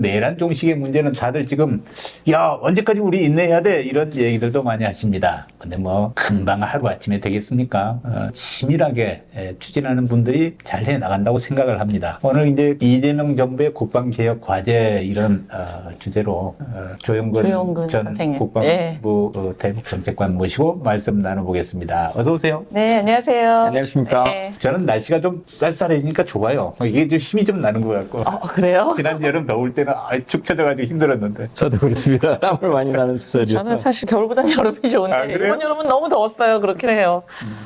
내란 종식의 문제는 다들 지금 야 언제까지 우리 인내해야 돼 이런 얘기들도 많이 하십니다. 근데 뭐 금방 하루 아침에 되겠습니까? 어, 치밀하게 예, 추진하는 분들이 잘 해 나간다고 생각을 합니다. 오늘 이제 이재명 정부의 국방 개혁 과제 이런 어, 주제로 어, 조영근, 조영근 전 선생님. 국방부 어, 대북 정책관 모시고 말씀 나눠보겠습니다. 어서 오세요. 네, 안녕하세요. 안녕하십니까. 네. 저는 날씨가 좀 쌀쌀해지니까 좋아요. 이게 좀 힘이 좀 나는 것 같고. 어, 그래요? 지난 여름 더울 때는 아, 축 처져가지고 힘들었는데. 저도 그렇습니다. 땀을 많이 나는 스타일이어서. 저는 사실 겨울보다는 여름이 좋은데 아, 그래요? 이번 여름은 너무 더웠어요. 그렇긴 해요.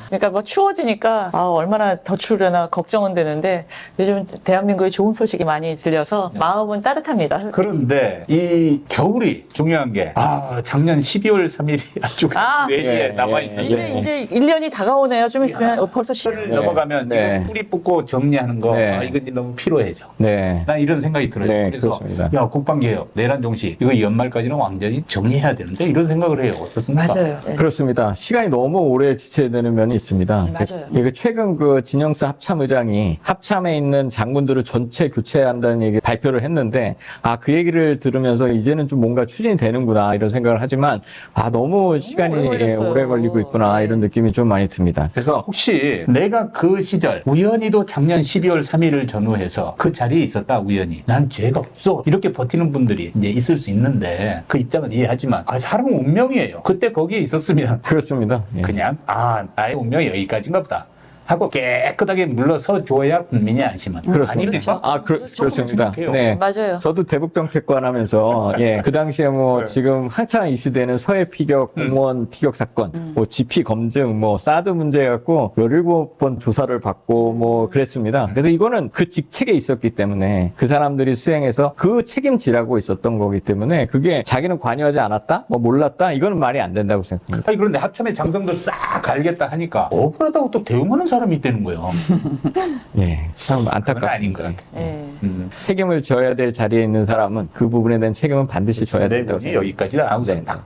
그러니까 뭐 추워지니까 아, 얼마나 더 추우려나 걱정은 되는데 요즘 대한민국에 좋은 소식이 많이 들려서 마음은 따뜻합니다. 그런데 이 겨울이 중요한 게, 아, 작년 12월 3일이 아주 아. 뇌리에 예, 남아있는 예, 이게 예. 이제 1년이 다가오네요. 좀 있으면 어, 벌써 시... 를 네. 넘어가면 네. 이거 뿌리 뽑고 정리하는 거, 네. 아, 이건 이제 너무 필요해져. 네. 난 이런 생각이 들어요. 네, 그래서 그렇 습니다. 야 국방개혁, 내란 종식 이거 연말까지는 완전히 정리해야 되는데 이런 생각을 해요. 어떻습니까? 맞아요. 네. 그렇습니다. 시간이 너무 오래 지체되는 면이 있습니다. 맞아요. 이게 최근 그 진영수 합참 의장이 합참에 있는 장군들을 전체 교체한다는 얘기 발표를 했는데 아 그 얘기를 들으면서 이제는 좀 뭔가 추진이 되는구나 이런 생각을 하지만 아 너무 시간이 오래 예. 오래 걸리고 있구나 네. 이런 느낌이 좀 많이 듭니다. 그래서 혹시 내가 그 시절 우연히도 작년 12월 3일을 전후해서 그 자리에 있었다 우연히 난 죄가 없어 이렇게 버티는 분들이 이제 있을 수 있는데 그 입장은 이해하지만 아, 사람은 운명이에요. 그때 거기에 있었으면 그렇습니다. 예. 그냥 아 나의 운명이 여기까지인가 보다 하고 깨끗하게 물러서 줘야 국민이 안심은 그렇습니다. 아니네요. 그렇죠. 아, 그, 그렇습니다. 네. 맞아요. 저도 대북 정책관 하면서 예, 그 당시에 뭐 네. 지금 한창 이슈되는 서해 피격 공무원 피격 사건, 뭐 GP 검증, 뭐 사드 문제 갖고 17번 조사를 받고 뭐 그랬습니다. 그래서 이거는 그 직책에 있었기 때문에 그 사람들이 수행해서 그 책임지라고 있었던 거기 때문에 그게 자기는 관여하지 않았다? 뭐 몰랐다? 이거는 말이 안 된다고 생각합니다. 아니 그런데 합참의 장성들 싹 갈겠다 하니까 억울하다고 또 대응하는 사람 이 있다는 거예요. 예. 참 안타깝습니다. 아닌 것 같아요. 예. 음. 책임을 져야 될 자리에 있는 사람은 그 부분에 대한 책임은 반드시 져야 된다고 내분이 생각합니다. 여기까지다 하고서 네. 딱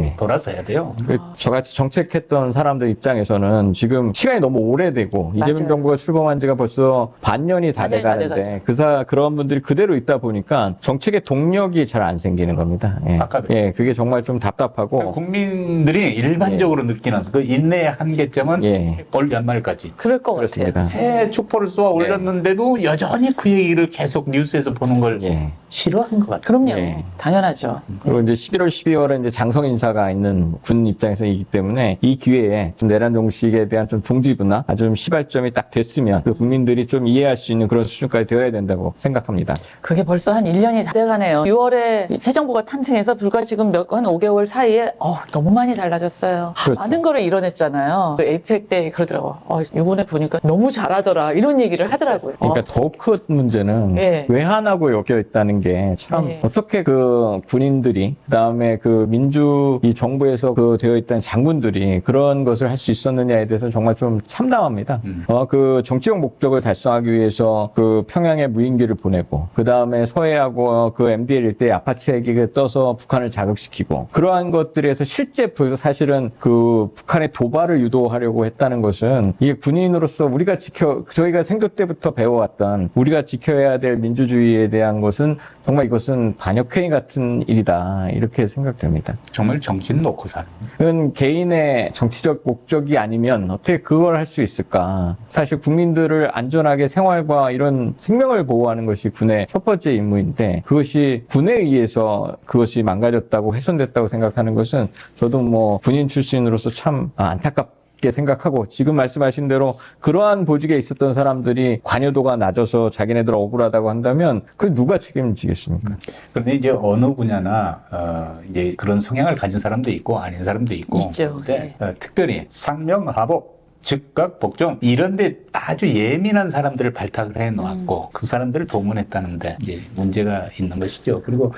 네. 돌아서야 돼요. 그 저같이 정책했던 사람들 입장에서는 지금 시간이 너무 오래되고 맞아요. 이재명 정부가 출범한 지가 벌써 반년이 다 반년이 다 돼가는데 돼가죠. 그사 그런 분들이 그대로 있다 보니까 정책의 동력이 잘 안 생기는 겁니다. 예. 아까 예, 그게 정말 좀 답답하고 국민들이 일반적으로 느끼는 그 인내의 한계점은 예. 올 연말까지 그럴 것 그렇습니다. 같아요. 새 축포를 쏘아 올렸는데도 여전히 그 얘기를 계속 뉴스에서 보는 걸 예. 싫어하는 것 같아요. 그럼요. 예. 당연하죠. 그리고 이제 11월, 12월에 이제 장성 인 사가 있는 군 입장에서이기 때문에 이 기회에 좀 내란 종식에 대한 좀 종지부나 아주 좀 시발점이 딱 됐으면 그 국민들이 좀 이해할 수 있는 그런 수준까지 되어야 된다고 생각합니다. 그게 벌써 한 1년이 다 돼가네요. 6월에 새 정부가 탄생해서 불과 지금 몇, 한 5개월 사이에 어, 너무 많이 달라졌어요. 그렇죠. 많은 거를 이뤄냈잖아요. 그 에이펙 때 그러더라고. 어, 이번에 보니까 너무 잘하더라. 이런 얘기를 하더라고요. 어, 그러니까 더큰 문제는 예. 외환하고 엮여 있다는 게참 예. 어떻게 그 군인들이 그다음에 그 민주 이 정부에서 그 되어 있던 장군들이 그런 것을 할 수 있었느냐에 대해서 정말 좀 참담합니다. 음. 어 그 정치적 목적을 달성하기 위해서 그 평양에 무인기를 보내고 그 다음에 서해하고 그 MDL 일대 아파치 핵이 떠서 북한을 자극시키고 그러한 것들에서 실제 부- 사실은 그 북한의 도발을 유도하려고 했다는 것은 이게 군인으로서 우리가 지켜 저희가 생도 때부터 배워왔던 우리가 지켜야 될 민주주의에 대한 것은 정말 이것은 반역행위 같은 일이다 이렇게 생각됩니다. 정말 정신 놓고 사는. 개인의 정치적 목적이 아니면 어떻게 그걸 할 수 있을까? 사실 국민들을 안전하게 생활과 이런 생명을 보호하는 것이 군의 첫 번째 임무인데 그것이 군에 의해서 그것이 망가졌다고 훼손됐다고 생각하는 것은 저도 뭐 군인 출신으로서 참 안타깝 게 생각하고 지금 말씀하신 대로 그러한 보직에 있었던 사람들이 관여도가 낮아서 자기네들 억울하다고 한다면 그 누가 책임지겠습니까? 그런데 이제 어느 분야나 어, 이제 그런 성향을 가진 사람도 있고 아닌 사람도 있고 있죠. 그런데 어, 특별히 상명하복 즉각 복종 이런데 아주 예민한 사람들을 발탁을 해 놓았고 그 사람들을 동원했다는데 이제 문제가 있는 것이죠. 그리고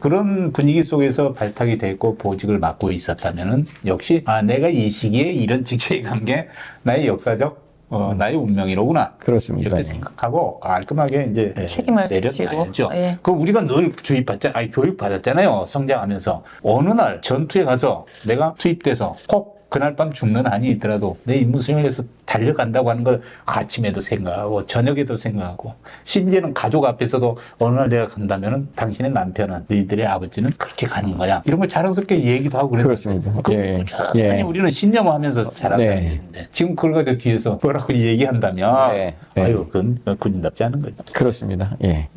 그, 런 분위기 속에서 발탁이 됐고 보직을 맡고 있었다면은 역시 아 내가 이 시기에 이런 직책에 간게 나의 역사적 어, 나의 운명이로구나. 그렇습니다. 이렇게 생각하고 깔끔하게 이제 책임을 내려놔야죠. 예. 그 우리가 늘 주입받자, 아니 교육 받았잖아요. 성장하면서 어느 날 전투에 가서 내가 투입돼서 꼭 그날 밤 죽는 한이 있더라도 내 임무 수행을 위해서 달려간다고 하는 걸 아침에도 생각하고 저녁에도 생각하고 심지어는 가족 앞에서도 어느 날 내가 간다면은 당신의 남편은 너희들의 아버지는 그렇게 가는 거야 이런 걸 자랑스럽게 얘기도 하고 그랬는데 그렇습니다. 그 예. 아니 예. 우리는 신념하면서 자라는 네. 얘기인데 지금 그걸 가지고 뒤에서 뭐라고 얘기한다면 네. 네. 아유 그건 군인답지 않은 거지. 그렇습니다. 예.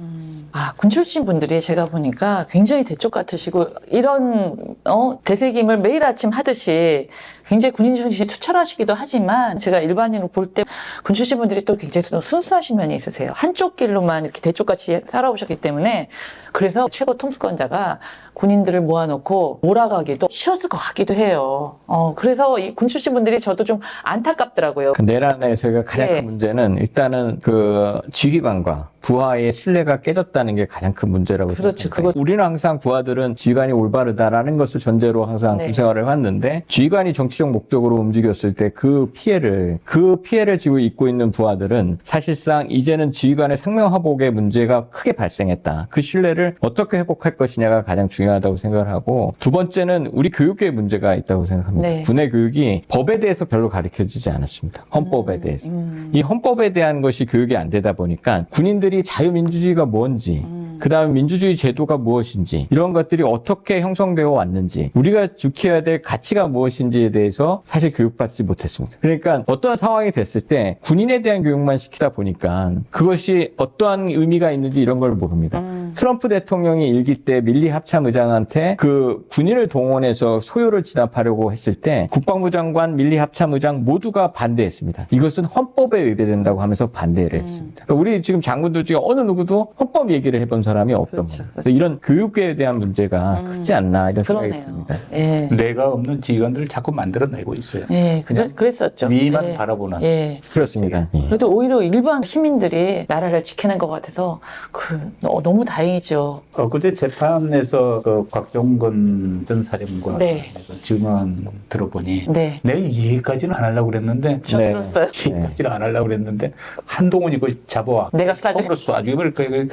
아, 군 출신 분들이 제가 보니까 굉장히 대쪽 같으시고 이런 어, 대세김을 매일 아침 하듯이 굉장히 군인 정신이 투철하시기도 하지만 제가 일반인으로 볼 때 군 출신 분들이 또 굉장히 또 순수하신 면이 있으세요. 한쪽 길로만 이렇게 대쪽같이 살아오셨기 때문에 그래서 최고 통수권자가 군인들을 모아놓고 몰아가기도 쉬웠을 것 같기도 해요. 어, 그래서 이 군 출신 분들이 저도 좀 안타깝더라고요. 그 내란에서의 가장 네. 큰 문제는 일단은 그 지휘관과 부하의 신뢰가 깨졌다는 게 가장 큰 문제라고 그렇죠. 생각합니다. 우리는 항상 부하들은 지휘관이 올바르다라는 것을 전제로 항상 네. 군 생활을 해왔는데 지휘관이 정치적 목적으로 움직였을 때 그 피해를 그 피해를 지고 있고 있는 부하들은 사실상 이제는 지휘관의 상명하복의 문제가 크게 발생했다. 그 신뢰를 어떻게 회복할 것이냐가 가장 중요하다고 생각을 하고 두 번째는 우리 교육계에 문제가 있다고 생각합니다. 네. 군의 교육이 법에 대해서 별로 가르쳐지지 않았습니다. 헌법에 대해서. 이 헌법에 대한 것이 교육이 안 되다 보니까 군인들이 자유민주주의가 뭔지, 그 다음에 민주주의 제도가 무엇인지, 이런 것들이 어떻게 형성되어 왔는지, 우리가 지켜야 될 가치가 무엇인지에 대해서 사실 교육받지 못했습니다. 그러니까 어떤 상황이 됐을 때 군인에 대한 교육만 시키다 보니까 그것이 어떠한 의미가 있는지 이런 걸 모릅니다. 트럼프 대통령이 일기 때 밀리 합참 의장한테 그 군인을 동원해서 소요를 진압하려고 했을 때 국방부 장관, 밀리 합참 의장 모두가 반대했습니다. 이것은 헌법에 의배된다고 하면서 반대를 했습니다. 그러니까 우리 지금 장군들 중에 어느 누구도 헌법 얘기를 해본 사람이 없던 그렇죠, 거예요. 그래서 이런 교육에 대한 문제가 크지 않나 이런 생각이 그러네요. 듭니다. 예. 내가 없는 지휘관들을 자꾸 만들어내고 있어요. 예, 그랬, 그랬었죠. 위만 예. 바라보는. 예. 그렇습니다. 예. 그래도 오히려 일반 시민들이 나라를 지키는 것 같아서 그 어, 너무 다행 이죠. 엊그제 재판에서 그 곽종건 전 사령관 네. 그 증언 들어보니 네. 내가 이 얘기까지는 안 하려고 그랬는데 저 네. 들었어요. 이 얘기까지는 안 하려고 그랬는데 한동훈이 그 잡아와 내가 쏴줘. 처음으로 쏴주기 그러니까 이게-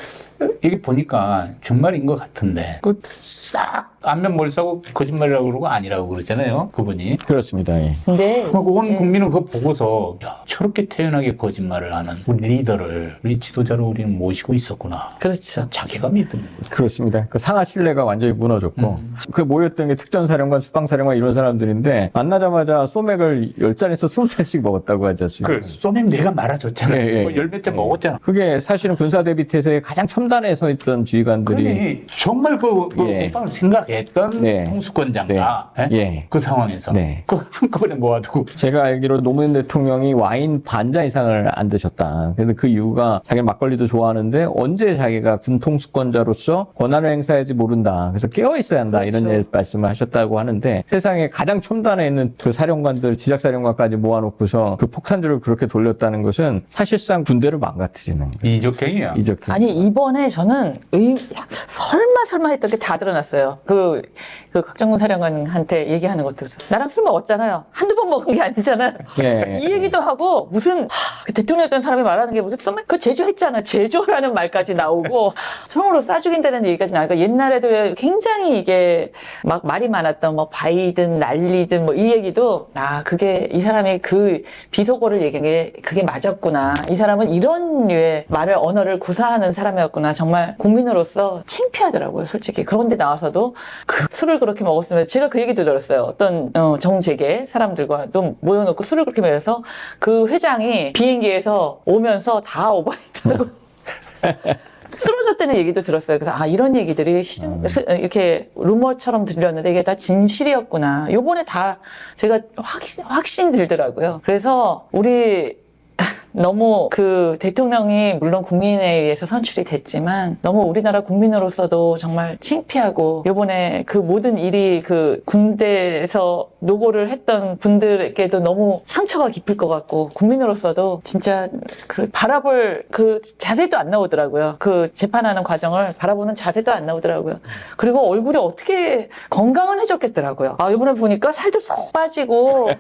이게 보니까 정말인 것 같은데 그싹 안면 몰사고 거짓말이라고 그러고 아니라고 그러잖아요 그분이 그렇습니다. 예. 근데 온 예. 국민은 그거 보고서 야, 저렇게 태연하게 거짓말을 하는 우리 리더를 우리 지도자로 우리는 모시고 있었구나 그렇죠. 자괴감이 드는 거죠 그렇습니다. 그 상하 신뢰가 완전히 무너졌고, 그 모였던 게 특전사령관, 수방사령관 이런 사람들인데, 만나자마자 소맥을 10잔에서 20잔씩 먹었다고 하지 않습니까? 그 소맥 내가 말아줬잖아. 예, 예, 뭐 열몇 잔 먹었잖아. 그게 사실은 군사대비 태세의 가장 첨단에 서 있던 지휘관들이 그러니 정말 그, 그 예. 국방을 생각 했던 네. 통수권자가 네. 예? 예. 그 상황에서 네. 그 한꺼번에 모아두고 제가 알기로 노무현 대통령이 와인 반잔 이상을 안 드셨다. 그래서 그 이유가 자기 막걸리도 좋아하는데 언제 자기가 군 통수권자로서 권한을 행사할지 모른다. 그래서 깨어 있어야 한다. 이런 그렇죠. 예- 말씀을 하셨다고 하는데 세상에 가장 첨단에 있는 그 사령관들, 지작사령관까지 모아놓고서 그 폭탄주를 그렇게 돌렸다는 것은 사실상 군대를 망가뜨리는. 이적행이야. 이적해. 아니 이번에 저는 의, 설마 설마 했던 게 다 드러났어요. 그, 그 각정군 사령관한테 얘기하는 것들. 나랑 술 먹었잖아요. 한두 번 먹은 게 아니잖아. 예. 이 얘기도 하고 무슨 하, 그 대통령이었던 사람이 말하는 게 무슨 소맥 그 제조했잖아. 제조라는 말까지 나오고 처음으로 싸죽인다는 얘기까지 나오니까 옛날에도 굉장히 이게 막 말이 많았던 뭐 바이든 난리든 뭐 이 얘기도 아 그게 이 사람이 그 비속어를 얘기한 게 그게 맞았구나. 이 사람은 이런 류의 말을 언어를 구사하는 사람이었구나. 정말 국민으로서 창피하더라고요. 솔직히 그런데 나와서도 그 술을 그렇게 먹었으면 제가 그 얘기도 들었어요. 어떤 어, 정재계 사람들과 또 모여놓고 술을 그렇게 먹어서 그 회장이 비행기에서 오면서 다 오버했다고. 쓰러졌다는 얘기도 들었어요. 그래서 아 이런 얘기들이 시- 스- 이렇게 루머처럼 들렸는데 이게 다 진실이었구나. 요번에 다 제가 확신, 확신이 들더라고요. 그래서 우리 너무 그 대통령이 물론 국민에 의해서 선출이 됐지만 너무 우리나라 국민으로서도 정말 창피하고 요번에 그 모든 일이 그 군대에서 노고를 했던 분들에게도 너무 상처가 깊을 것 같고 국민으로서도 진짜 그 바라볼 그 자세도 안 나오더라고요. 그 재판하는 과정을 바라보는 자세도 안 나오더라고요. 그리고 얼굴이 어떻게 건강은 해졌겠더라고요. 아, 이번에 보니까 살도 쏙 빠지고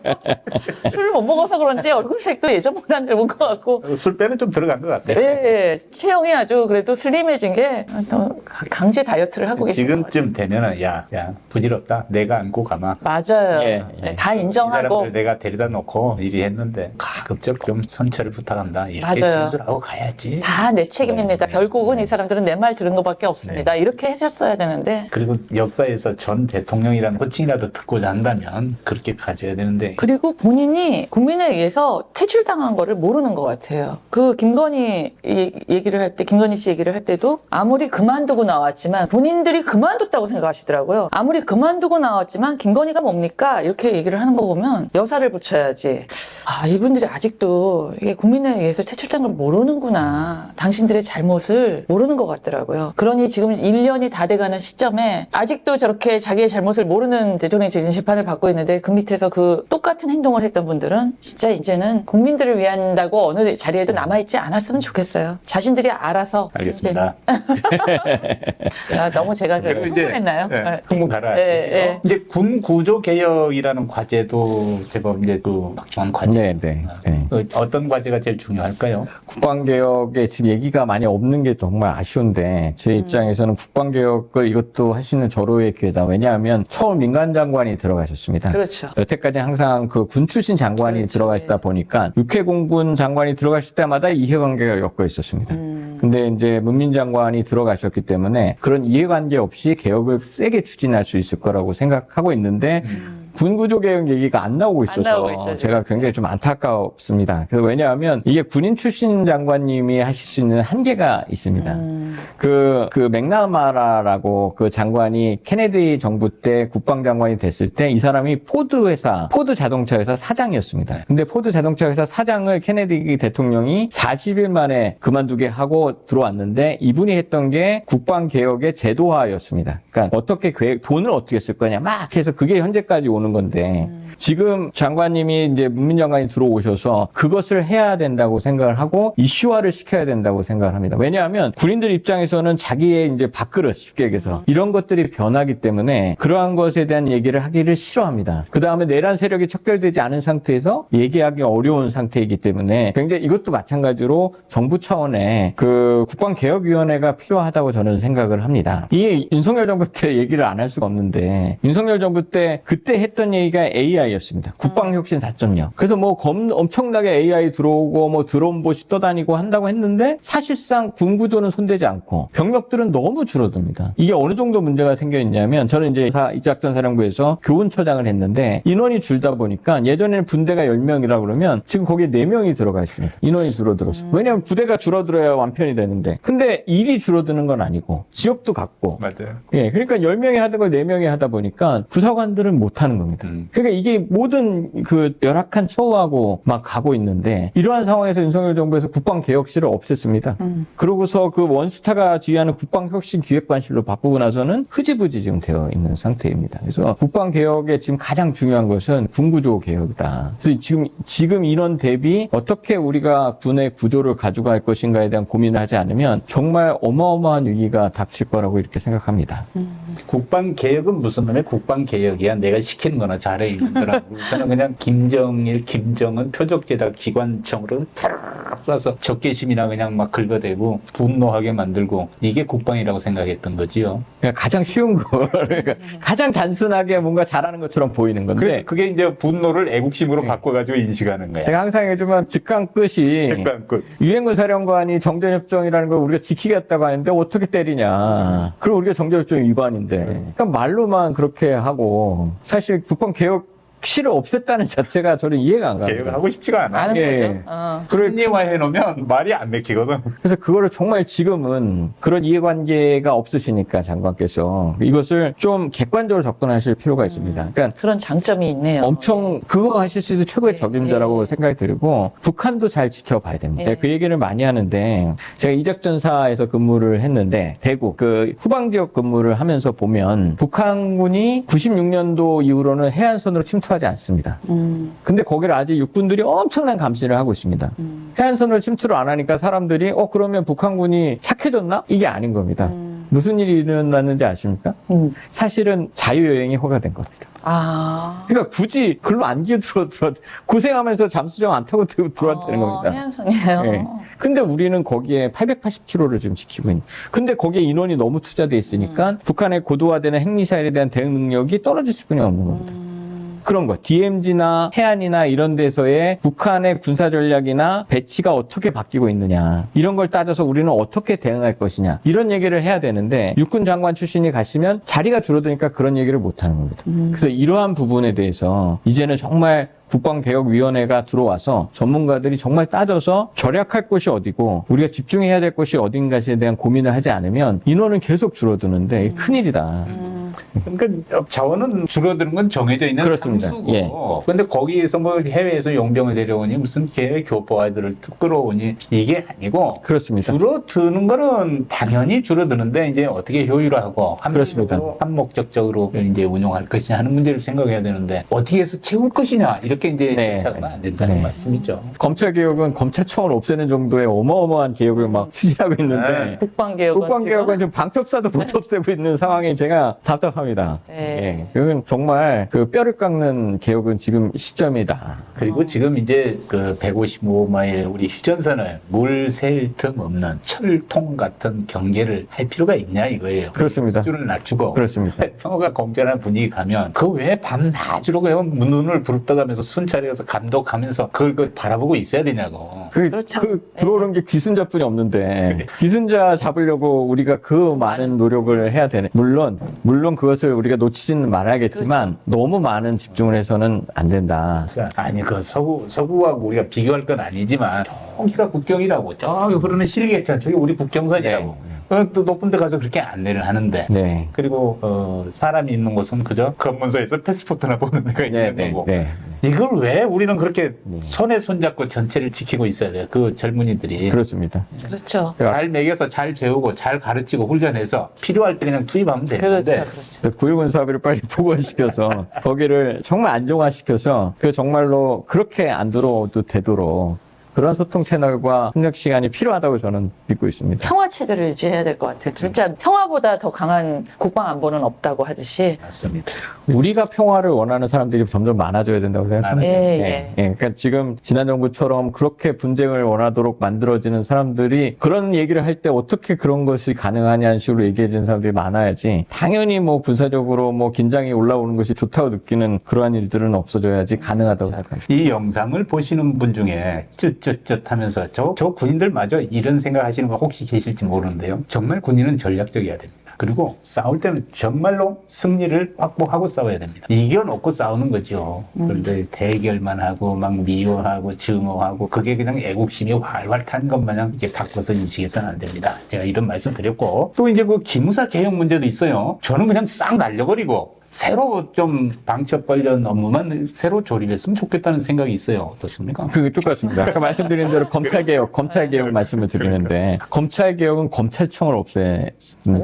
술을 못 먹어서 그런지 얼굴색도 예전보다는 좀 같고. 술 빼면 좀 들어간 것 같아요. 예, 예. 체형이 아주 그래도 슬림해진 게 또 강제 다이어트를 하고 계신 것 같아요. 지금쯤 되면은 야, 야 부질없다. 내가 안고 가마. 맞아요. 예, 예. 네, 다이 인정하고. 사람들 내가 데려다 놓고 일이 했는데 가급적 좀 선처를 부탁한다. 이렇게 맞아요. 진술하고 가야지. 다 내 책임입니다. 네. 결국은 이 사람들은 내 말 들은 것밖에 없습니다. 이렇게 해줬어야 되는데 그리고 역사에서 전 대통령이라는 호칭이라도 듣고자 한다면 그렇게 가져야 되는데 그리고 본인이 국민에 의해서 퇴출당한 거를 모르는 것 같아요. 그 김건희 이- 얘기를 할 때, 김건희 씨 얘기를 할 때도 아무리 그만두고 나왔지만 본인들이 그만뒀다고 생각하시더라고요. 아무리 그만두고 나왔지만 김건희가 뭡니까? 이렇게 얘기를 하는 거 보면 여사를 붙여야지. 아, 이분들이 아직도 이게 국민에 의해서 퇴출된 걸 모르는구나. 당신들의 잘못을 모르는 것 같더라고요. 그러니 지금 1년이 다 돼가는 시점에 아직도 저렇게 자기의 잘못을 모르는 대통령이 지금 재판을 받고 있는데 그 밑에서 그 똑같은 행동을 했던 분들은 진짜 이제는 국민들을 위한다고 어느 자리에도 남아있지 않았으면 좋겠어요. 자신들이 알아서. 알겠습니다. 아, 너무 제가 그리고 이제 흥분했나요? 네, 네. 흥분 가라. 예, 예. 이제 군 구조 개혁이라는 과제도 제법 이제 그 막중한 과제. 네, 네. 네. 어, 어떤 과제가 제일 중요할까요? 국방개혁에 지금 얘기가 많이 없는 게 정말 아쉬운데 제 입장에서는 국방개혁을 이것도 있는 절호의 기회다. 왜냐하면 처음 민간 장관이 들어가셨습니다. 그렇죠. 여태까지 항상 그 군 출신 장관이 그렇죠. 들어가시다 보니까 육해공군 장 관이 들어가실 때마다 이해관계가 엮여 있었습니다. 음. 근데 이제 문민 장관이 들어가셨기 때문에 그런 이해관계 없이 개혁을 세게 추진할 수 있을 거라고 생각하고 있는데 군 구조 개혁 얘기가 안 나오고 있어서 나오고 있죠. 제가 굉장히 좀 안타깝습니다. 그래서 왜냐하면 이게 군인 출신 장관님이 하실 수 있는 한계가 있습니다. 음. 그, 그 맥나마라라고 그 장관이 케네디 정부 때 국방장관이 됐을 때 이 사람이 포드 회사, 포드 자동차 회사 사장이었습니다. 근데 포드 자동차 회사 사장을 케네디 대통령이 40일 만에 그만두게 하고 들어왔는데 이분이 했던 게 국방개혁의 제도화였습니다. 그러니까 어떻게 계획, 돈을 어떻게 쓸 거냐 막 해서 그게 현재까지 오는 건데 지금 장관님이 이제 문민 장관이 들어오셔서 그것을 해야 된다고 생각을 하고 이슈화를 시켜야 된다고 생각을 합니다. 왜냐하면 군인들 입장에서는 자기의 이제 밥그릇 쉽게 얘기해서 이런 것들이 변하기 때문에 그러한 것에 대한 얘기를 하기를 싫어합니다. 그 다음에 내란 세력이 척결되지 않은 상태에서 얘기하기 어려운 상태이기 때문에 굉장히 이것도 마찬가지로 정부 차원의 그 국방개혁위원회가 필요하다고 저는 생각을 합니다. 이게 윤석열 정부 때 얘기를 안 할 수가 없는데 윤석열 정부 때 그때 했던 얘기가 AI 였습니다. 국방혁신 4.0. 그래서 뭐 검, 엄청나게 AI 들어오고 뭐 드론봇이 떠다니고 한다고 했는데 사실상 군 구조는 손대지 않고 병력들은 너무 줄어듭니다. 이게 어느 정도 문제가 생겨 있냐면 저는 이제 사- 이작전 사령부에서 교훈처장을 했는데 인원이 줄다 보니까 예전에는 분대가 10명이라 그러면 지금 거기에 4명이 들어가 있습니다. 인원이 줄어들었어. 왜냐하면 부대가 줄어들어야 완편이 되는데 근데 일이 줄어드는 건 아니고 지역도 같고 맞아요. 예, 그러니까 10명이 하던 걸 4명이 하다 보니까 부사관들은 못 하는 겁니다. 음. 그러니까 이게 모든 그 열악한 처우하고 막 가고 있는데 이러한 상황에서 윤석열 정부에서 국방개혁실을 없앴습니다. 그러고서 그 원스타가 지휘하는 국방혁신 기획관실로 바꾸고 나서는 흐지부지 지금 되어 있는 상태입니다. 그래서 국방개혁의 지금 가장 중요한 것은 군구조 개혁이다. 그래서 지금, 지금 인원 대비 어떻게 우리가 군의 구조를 가져갈 것인가에 대한 고민을 하지 않으면 정말 어마어마한 위기가 닥칠 거라고 이렇게 생각합니다. 국방 개혁은 무슨 놈의 국방 개혁이야? 내가 시키는 거나 잘해 이놈들하고 저는 그냥 김정일, 김정은 표적제다 기관청으로 탁 쏴서 적개심이나 그냥 막 긁어대고 분노하게 만들고 이게 국방이라고 생각했던 거지요. 그러니까 가장 쉬운 거, 그러니까 가장 단순하게 뭔가 잘하는 것처럼 보이는 건데 그래서 그게 이제 분노를 애국심으로 바꿔가지고 인식하는 거야. 제가 항상 얘기하지만 직강 끝이 잠깐 그 유엔군 사령관이 정전협정이라는 걸 우리가 지키겠다고 하는데 어떻게 때리냐. 그리고 우리가 정전협정 위반인데. 그러니까 말로만 그렇게 하고 사실 국방 개혁 실을 없앴다는 자체가 저는 이해가 안. 개혁을 하고 싶지가 않아. 아는 예. 거죠. 어. 합리화 해 놓으면 말이 안 맥히거든. 그래서 그거를 정말 지금은 그런 이해관계가 없으시니까 장관께서 이것을 좀 객관적으로 접근하실 필요가 있습니다. 그러니까 그런 장점이 있네요. 엄청 그거 하실 수 있는 최고의 네, 적임자라고 네. 생각이 들고 북한도 잘 지켜봐야 됩니다. 네. 제가 그 얘기를 많이 하는데 제가 이작전사에서 근무를 했는데 대구 그 후방 지역 근무를 하면서 보면 북한군이 96년도 이후로는 해안선으로 침투 하지 않습니다. 음, 근데 거기를 아직 육군들이 엄청난 감시를 하고 있습니다. 음. 해안선으로 침투를 안 하니까 사람들이 어 그러면 북한군이 착해졌나? 이게 아닌 겁니다. 음. 무슨 일이 일어났는지 아십니까? 음. 사실은 자유여행이 허가된 겁니다. 아. 그러니까 굳이 글로 안 기어 들어, 고생하면서 잠수정 안 타고 들어- 들어와도 되는 어, 겁니다. 해안선이에요. 예. 근데 우리는 거기에 880km를 지금 지키고 있는. 근데 거기에 인원이 너무 투자돼 있으니까 북한의 고도화되는 핵미사일에 대한 대응 능력이 떨어질 수뿐이 없는 겁니다. 그런 거. DMZ나 해안이나 이런 데서의 북한의 군사 전략이나 배치가 어떻게 바뀌고 있느냐. 이런 걸 따져서 우리는 어떻게 대응할 것이냐. 이런 얘기를 해야 되는데 육군 장관 출신이 가시면 자리가 줄어드니까 그런 얘기를 못 하는 겁니다. 그래서 이러한 부분에 대해서 이제는 정말 국방개혁위원회가 들어와서 전문가들이 정말 따져서 절약할 곳이 어디고 우리가 집중해야 될 곳이 어딘가에 대한 고민을 하지 않으면 인원은 계속 줄어드는데 큰일이다. 그러니까 자원은 줄어드는 건 정해져 있는 그렇습니다. 상수고. 예. 근데 거기에서 뭐 해외에서 용병을 데려오니 무슨 계획 교포 아이들을 툭 끌어오니 이게 아니고 그렇습니다. 줄어드는 거는 당연히 줄어드는데 이제 어떻게 효율화하고 그렇습니다. 한목적적으로 이제 운용할 것이냐 하는 문제를 생각해야 되는데 어떻게 해서 채울 것이냐 이렇게 이제 네. 집착은 안 된다는 네. 말씀이죠. 검찰 개혁은 검찰청을 없애는 정도의 어마어마한 개혁을 막 추진하고 있는데 네. 국방 개혁은 국방 개혁은 지금 방첩사도 못 없애고 있는 상황에 제가 답답합니다. 네. 예. 이건 정말 그 뼈를 깎는 개혁은 지금 시점이다. 그리고 지금 이제 그 155마일 우리 휴전선을 물샐 틈 없는 철통 같은 경계를 할 필요가 있냐 이거예요. 그렇습니다. 수준을 낮추고 그렇습니다. 평화가 공전하는 분위기 가면 그 왜 밤낮으로 그냥 눈을 부릅떠가면서 순찰해 가서 감독하면서 그걸 그 바라보고 있어야 되냐고. 그, 그렇죠. 그 들어오는 게 기순자뿐이 없는데 기순자 잡으려고 우리가 그 많은 노력을 해야 되네. 물론 물론 그것을 우리가 놓치지는 말아야겠지만 너무 많은 집중을 해서는 안 된다. 그러니까 아니 그 서구 서구하고 우리가 비교할 건 아니지만 저기가 국경이라고 저기 흐르는 실개천 저기 우리 국경선이라고. 어, 또 높은 데 가서 그렇게 안내를 하는데 네. 그리고 어, 사람이 있는 곳은 그저 검문소에서 패스포트나 보는 데가 있는 네, 네, 거고 네. 이걸 왜 우리는 그렇게 손에 손잡고 전체를 지키고 있어야 돼요 그 젊은이들이 그렇습니다. 그렇죠. 잘 먹여서 잘 재우고 잘 가르치고 훈련해서 필요할 때 그냥 투입하면 그렇죠. 되는데 그렇죠. 구일군 사업을 빨리 복원시켜서 거기를 정말 안정화시켜서 그 정말로 그렇게 안 들어도 되도록 그런 소통 채널과 협력 시간이 필요하다고 저는 믿고 있습니다. 평화 체제를 유지해야 될 것 같아요. 진짜 평화보다 더 강한 국방 안보는 없다고 하듯이 맞습니다 우리가 평화를 원하는 사람들이 점점 많아져야 된다고 생각합니다. 예, 예, 예. 예. 그러니까 지금 지난 정부처럼 그렇게 분쟁을 원하도록 만들어지는 사람들이 그런 얘기를 할 때 어떻게 그런 것이 가능하냐는 식으로 얘기해주는 사람들이 많아야지 당연히 뭐 군사적으로 뭐 긴장이 올라오는 것이 좋다고 느끼는 그러한 일들은 없어져야지 가능하다고 생각합니다. 이 영상을 보시는 분 중에 쯧쯧쯧 하면서 저, 저 군인들마저 이런 생각 하시는 분 혹시 계실지 모르는데요. 정말 군인은 전략적이어야 됩니다. 그리고 싸울 때는 정말로 승리를 확보하고 싸워야 됩니다. 이겨놓고 싸우는 거죠. 그런데 대결만 하고 막 미워하고 증오하고 그게 그냥 애국심이 활활 탄 것 마냥 이게 바꿔서 인식해서는 안 됩니다. 제가 이런 말씀 드렸고 또 이제 그 기무사 개혁 문제도 있어요. 저는 그냥 싹 날려버리고 새로 좀 방첩 관련 업무만 새로 조립했으면 좋겠다는 생각이 있어요. 어떻습니까? 그게 똑같습니다. 아까 말씀드린 대로 검찰 개혁, 검찰 개혁 말씀을 드리는데, 검찰 개혁은 검찰청을 없애는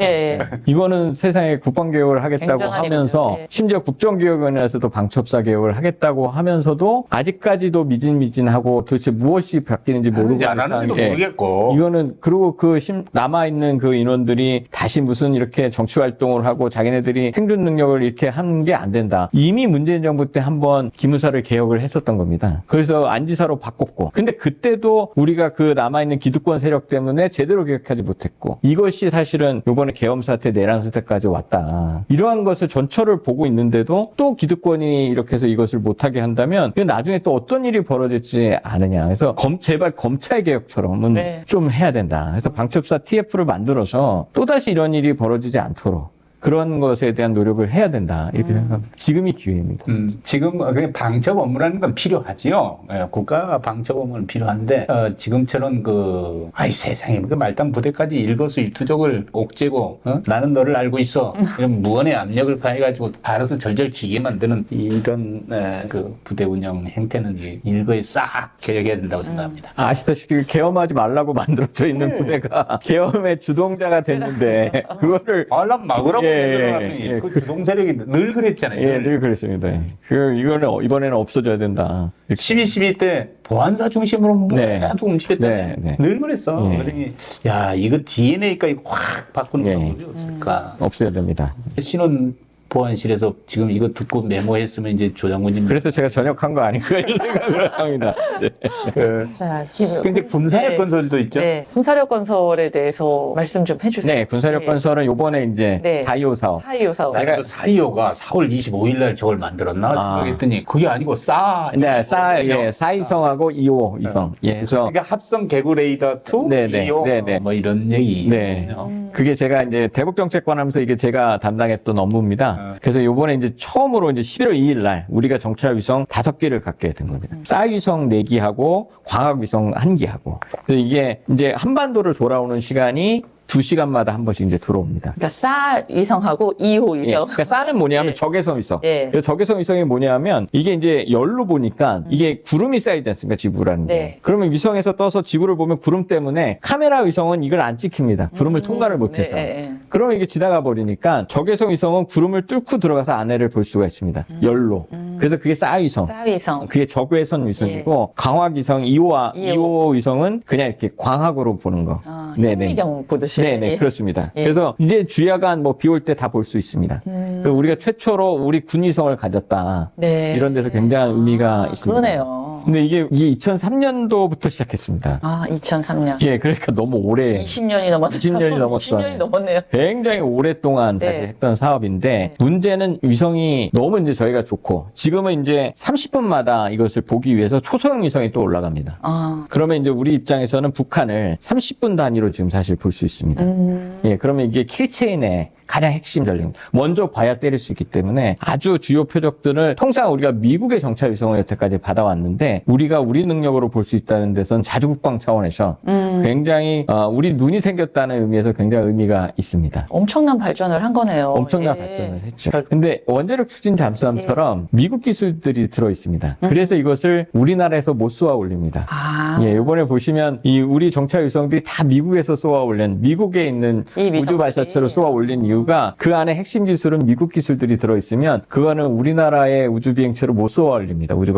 예, 예. 이거는 세상에 국방 개혁을 하겠다고 굉장한 하면서, 일이죠. 예. 심지어 국정기획원에서도 방첩사 개혁을 하겠다고 하면서도, 아직까지도 미진미진하고 도대체 무엇이 바뀌는지 모르고 안 있는 하는지도 모르겠고. 이거는, 그리고 그 심- 남아 있는 그 인원들이 다시 무슨 이렇게 정치 활동을 하고 자기네들이 생존 능력을 이렇게 하는 게 안 된다. 이미 문재인 정부 때 한번 기무사를 개혁을 했었던 겁니다. 그래서 안지사로 바꿨고. 근데 그때도 우리가 그 남아있는 기득권 세력 때문에 제대로 개혁하지 못했고. 이것이 사실은 요번에 계엄 사태, 내란 사태까지 왔다. 이러한 것을 전철을 보고 있는데도 또 기득권이 이렇게 해서 이것을 못하게 한다면 이건 나중에 또 어떤 일이 벌어질지 아느냐. 그래서 검, 제발 검찰 개혁처럼은 네. 좀 해야 된다. 그래서 방첩사 TF를 만들어서 또다시 이런 일이 벌어지지 않도록 그런 것에 대한 노력을 해야 된다. 이렇게 생각합니다. 지금이 기회입니다. 음, 지금 그냥 방첩 업무라는 건 필요하지요. 예, 국가 방첩 업무는 필요한데 어, 지금처럼 그 아이 세상에 그 말단 부대까지 일거수일투족을 옥죄고 어? 나는 너를 알고 있어 이런 무언의 압력을 가해가지고 알아서 절절 기게 만드는 이런 에, 그 부대 운영 행태는 이 일거에 싹 개혁해야 된다고 생각합니다. 아시다시피 계엄하지 말라고 만들어져 있는 부대가 계엄의 주동자가 됐는데 그거를 알람 막으라고 예, 예, 예. 그 주동 세력이 늘 그랬잖아요. 예, 늘. 늘 그랬습니다. 그 이거는 어- 이번에는 없어져야 된다. 이렇게. 12, 12 때 보안사 중심으로 네. 모두 움직였잖아요. 네, 네. 늘 그랬어. 예. 그러니 야 이거 DNA까지 확 바꾸는 예. 방법이 없을까? 없어야 됩니다. 신원 보안실에서 지금 이거 듣고 메모했으면 이제 조 장군님. 그래서 제가 전역한 거 아닌가 이런 생각을 합니다. 네. 그, 자, 김- 근데 군사력 네. 건설도 있죠. 네, 군사력 건설에 대해서 말씀 좀 해주세요. 네, 군사력 건설은 요번에 이제 네. 4.25 사업. 사이오 사업. 나는 제가- 그 사이오가 4월 25일 날 저걸 만들었나 아. 생각했더니 그게 아니고 싸. 네, 사, 예, 사이성하고 2호 이성. 예, 그래서 그러니까 합성 개구 레이더 2, 네, 네, 2호 네, 네. 뭐 이런 얘기. 네. 그게 제가 이제 대북 정책관 하면서 이게 제가 담당했던 업무입니다. 어. 그래서 요번에 이제 처음으로 이제 11월 2일 날 우리가 정찰 위성 다섯 개를 갖게 된 겁니다. 쌀 위성 네기하고 광학 위성 한기하고 그래서 이게 이제 한반도를 돌아오는 시간이 두 시간마다 한 번씩 이제 들어옵니다. 그러니까 쌀 이성하고 2호 예, 이성. 그러니까 쌀은 뭐냐면 예. 적외선 위성. 예. 그래서 적외선 위성이 뭐냐면 이게 이제 열로 보니까 이게 구름이 쌓이지 않습니까? 지구라는 게. 네. 그러면 위성에서 떠서 지구를 보면 구름 때문에 카메라 위성은 이걸 안 찍힙니다. 구름을 통과를 못해서. 네, 네, 네. 그러면 이게 지나가 버리니까 적외선 위성은 구름을 뚫고 들어가서 안에를 볼 수가 있습니다. 열로. 그래서 그게 쌀 위성. 쌀 이성. 그게 적외선 위성이고 광학 위성 2호와 예. 2호 위성은 그냥 이렇게 광학으로 보는 거. 아, 네네. 현미경 보듯이. 네네 예. 그렇습니다. 예. 그래서 이제 주야간 뭐 비 올 때 다 볼 수 있습니다. 그래서 우리가 최초로 우리 군위성을 가졌다. 음. 네. 이런 데서 굉장한 의미가 아, 있습니다. 그러네요. 근데 이게 이게 2003년도부터 시작했습니다. 아, 2003년. 예, 그러니까 너무 오래 20년이 넘었네요. 20년이 넘었어요. 20년이 넘었네요. 굉장히 오랫동안 네. 사실 했던 사업인데 문제는 위성이 너무 이제 저희가 좋고 지금은 이제 30분마다 이것을 보기 위해서 초소형 위성이 또 올라갑니다. 아, 그러면 이제 우리 입장에서는 북한을 30분 단위로 지금 사실 볼 수 있습니다. 음, 예, 그러면 이게 킬체인의 가장 핵심 전략입니다. 먼저 봐야 때릴 수 있기 때문에 아주 주요 표적들을 통상 우리가 미국의 정찰 위성을 여태까지 받아왔는데 우리가 우리 능력으로 볼 수 있다는 데선 자주국방 차원에서 음. 굉장히 어, 우리 눈이 생겼다는 의미에서 굉장히 의미가 있습니다. 엄청난 발전을 한 거네요. 엄청난 예. 발전을 했죠. 별- 근데 원자력 추진 잠수함처럼 미국 기술들이 들어 있습니다. 그래서 이것을 우리나라에서 못 쏘아 올립니다. 아, 예, 이번에 보시면 이 우리 정찰 위성들이 다 미국에서 쏘아 올린 미국에 있는. 우주 발사체로 쏘아 올린 이유 가 그 안에 핵심 기술은 미국 기술들이 들어 있으면 그거는 우리나라의 우주 비행체로 못 쏘아 올립니다. 우주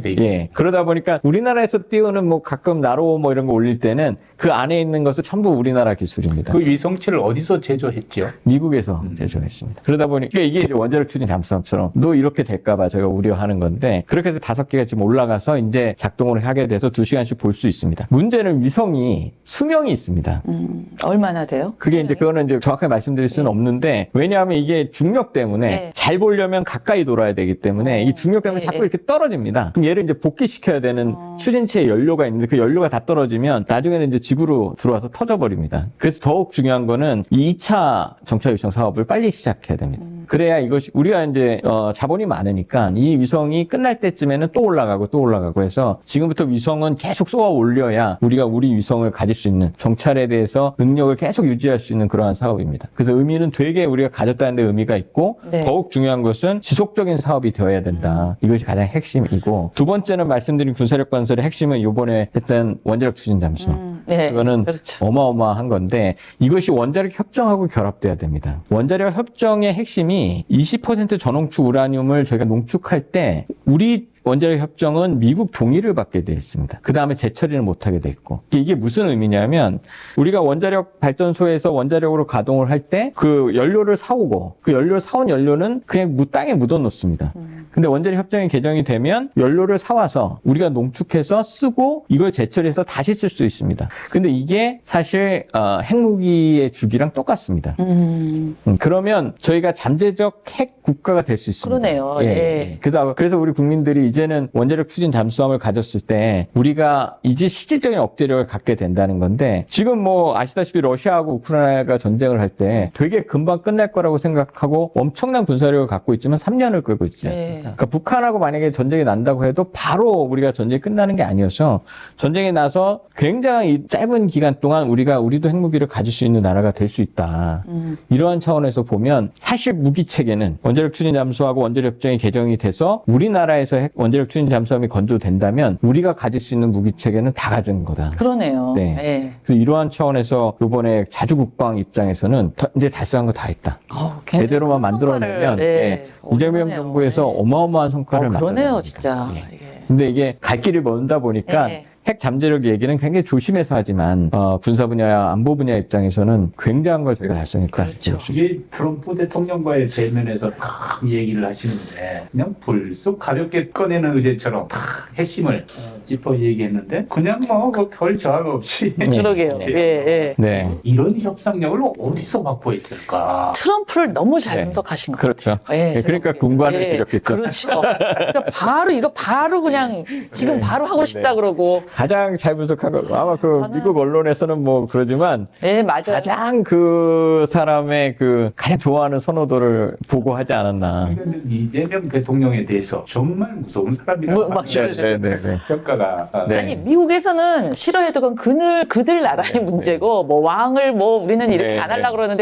돼 있군요. 예. 그러다 보니까 우리나라에서 띄우는 뭐 가끔 나로 뭐 이런 거 올릴 때는 그 안에 있는 것은 전부 우리나라 기술입니다. 그 위성체를 어디서 제조했죠? 미국에서 음. 제조했습니다. 그러다 보니까 이게 이제 원자력 추진 잠수함처럼 너 이렇게 될까봐 제가 우려하는 건데 그렇게 해서 다섯 개가 지금 올라가서 이제 작동을 하게 돼서 두 시간씩 볼 수 있습니다. 문제는 위성이 수명이 있습니다. 음, 얼마나 돼요? 그게 이제 그거는 이제 정확하게 말씀드릴 수는 없는데 왜냐하면 이게 중력 때문에 네. 잘 보려면 가까이 돌아야 되기 때문에 이 중력 때문에 네, 자꾸 네. 이렇게 떨어집니다. 그럼 얘를 이제 복귀시켜야 되는 추진체에 연료가 있는데 그 연료가 다 떨어지면 나중에는 이제 지구로 들어와서 터져버립니다. 그래서 더욱 중요한 거는 이 2차 정찰 위성 사업을 빨리 시작해야 됩니다. 그래야 이것이 우리가 이제 어, 자본이 많으니까 이 위성이 끝날 때쯤에는 또 올라가고 또 올라가고 해서 지금부터 위성은 계속 쏘아 올려야 우리가 우리 위성을 가질 수 있는 정찰에 대해서 능력을 계속 유지할 수 있는 그러한 사업입니다. 그래서 의미는 되게 우리가 가졌다는 데 의미가 있고 네. 더욱 중요한 것은 지속적인 사업이 되어야 된다. 이것이 가장 핵심이고 두 번째는 말씀드린 군사력 건설의 핵심은 이번에 했던 원자력 추진 잠수함. 음, 네. 그거는 그렇죠. 어마어마한 건데 이것이 원자력 협정하고 결합돼야 됩니다. 원자력 협정의 핵심이 20% 전홍축 우라늄을 저희가 농축할 때 우리 원자력 협정은 미국 동의를 받게 돼 있습니다. 그 다음에 재처리를 못하게 돼 있고 이게 무슨 의미냐면 우리가 원자력 발전소에서 원자력으로 가동을 할 때 그 연료를 사오고 그 연료를 사온 연료는 그냥 무 땅에 묻어 놓습니다. 근데 원자력 협정이 개정이 되면 연료를 사와서 우리가 농축해서 쓰고 이걸 재처리해서 다시 쓸 수 있습니다. 근데 이게 사실 어, 핵무기의 주기랑 똑같습니다. 음, 음, 그러면 저희가 잠재적 핵 국가가 될 수 있습니다. 그러네요. 예. 그래서 그래서 우리 국민들이 이제는 원자력 추진 잠수함을 가졌을 때 우리가 이제 실질적인 억제력을 갖게 된다는 건데 지금 뭐 아시다시피 러시아하고 우크라이나가 전쟁을 할 때 되게 금방 끝날 거라고 생각하고 엄청난 군사력을 갖고 있지만 3년을 끌고 있지 않습니까? 네. 그러니까 북한하고 만약에 전쟁이 난다고 해도 바로 우리가 전쟁이 끝나는 게 아니어서 전쟁이 나서 굉장히 짧은 기간 동안 우리가 우리도 핵무기를 가질 수 있는 나라가 될 수 있다. 음. 이러한 차원에서 보면 사실 무기 체계는 원자력 추진 잠수하고 원자력 협정이 개정이 돼서 우리나라에서 핵- 원자력 추진 잠수함이 건조된다면 우리가 가질 수 있는 무기 체계는 다 가진 거다. 그러네요. 네. 예. 그래서 이러한 차원에서 이번에 자주 국방 입장에서는 더- 이제 달성한 거 다 했다. 굉장히 제대로만 큰 만들어내면 예. 예, 이재명. 정부에서 예. 어마어마한 성과를 어, 그러네요. 진짜. 예. 이게. 근데 이게 갈 길을 먼다 보니까 예. 핵 잠재력 얘기는 굉장히 조심해서 하지만 어, 군사 분야, 안보 분야 입장에서는 굉장한 걸 저희가 달성했다. 그렇죠. 이게 트럼프 대통령과의 대면에서 탁 얘기를 하시는데 그냥 불쑥 가볍게 꺼내는 의제처럼 탁 핵심을 어, 짚어 얘기했는데 그냥 뭐별 저항 없이 예. 그러게요. 예, 예. 네, 이런 협상력을 어디서 확보했을까? 트럼프를 너무 잘 네. 분석하신 것 그렇죠. 같아요. 예, 예, 그러니까 군관을 보기에는. 들였겠죠. 그렇죠. 그러니까 바로 이거 바로 그냥 지금 네. 바로 하고 싶다 그러고. 가장 잘 분석한 거 아마 그 저는- 미국 언론에서는 뭐 그러지만 예, 맞아요. 가장 그 사람의 그 가장 좋아하는 선호도를 보고하지 않았나. 이재명 대통령에 대해서 정말 무서운 사람이라고 뭐, 막 하는 네, 네, 네. 평가가 아, 네. 아니 미국에서는 싫어해도 그건 그들 그들 나라의 네, 문제고 뭐 왕을 뭐 우리는 이렇게 네, 안 하려 고 네. 그러는데